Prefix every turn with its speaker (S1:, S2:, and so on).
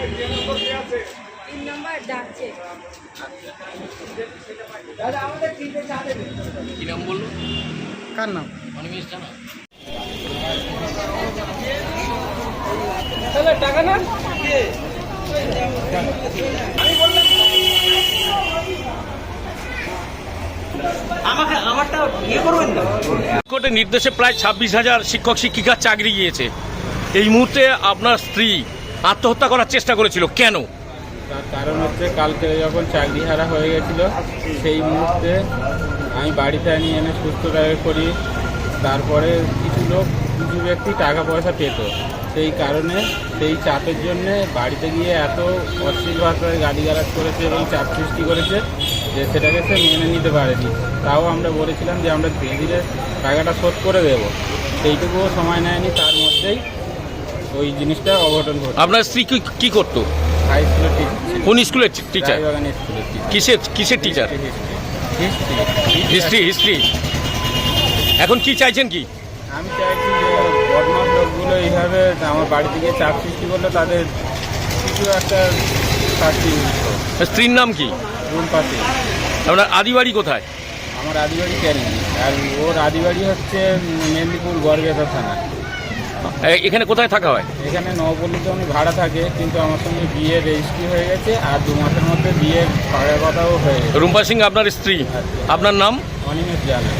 S1: তিন নম্বর ডাকছে।
S2: কি নাম বলল?
S3: কার নাম?
S2: অনিমেষ জানা। কোর্টের নির্দেশে প্রায় ছাব্বিশ হাজার শিক্ষক শিক্ষিকার চাকরি গিয়েছে। এই মুহূর্তে আপনার স্ত্রী আত্মহত্যা করার চেষ্টা করেছিল। কেন?
S4: তার কারণ হচ্ছে কালকে যখন চাকরি হারা হয়ে গেছিল, সেই মুহূর্তে আমি বাড়িতে আনি এনে সুস্থ করি। তারপরে কিছু লোক, কিছু ব্যক্তি টাকা পয়সা পেত। সেই কারণে সেই চাপের জন্য বাড়িতে গিয়ে এত অশ্লীল ভাষায় গালিগালাজ করেছে এবং চাপ সৃষ্টি করেছে যে সেটাকে সে মেনে নিতে পারেনি। তাও আমরা বলেছিলাম যে আমরা ধীরে ধীরে টাকাটা শোধ করে দেবো। সেইটুকুও সময় নেয়নি, তার মধ্যেই ওই জিনিসটা অঘটন ঘটে
S2: আপনার স্ত্রী কি কি করতো?
S4: হাই স্কুলের টিচার
S2: কোন স্কুলের টিচার
S4: স্কুলের টিচার
S2: কিসের কিসের টিচার
S4: হিস্ট্রি
S2: হিস্ট্রি এখন কি চাইছেন কি?
S4: আমি চাইছি যে বদমাস লোকগুলো এইভাবে আমার বাড়ি থেকে চাপ সৃষ্টি করলে তাদের কিছু একটা শাস্তি
S2: স্ত্রীর নাম কি?
S4: রুম পাশে।
S2: আপনার আদিবাড়ি কোথায়?
S4: আমার আদিবাড়ি ক্যারিং। আর ওর আদিবাড়ি হচ্ছে মেদিনীপুর গড়বেতা থানা
S2: এখানে কোথায় থাকা হয়?
S4: এখানে নবপল্লীতে আমি ভাড়া থাকে কিন্তু আমার সঙ্গে বিয়ে রেজিস্ট্রি হয়ে গেছে আর দু মাসের মধ্যে বিয়ে ভাড়া কথাও হয়ে গেছে।
S2: রুম্পা সিং আপনার স্ত্রী আপনার নাম?
S4: অনিমেষ জানা।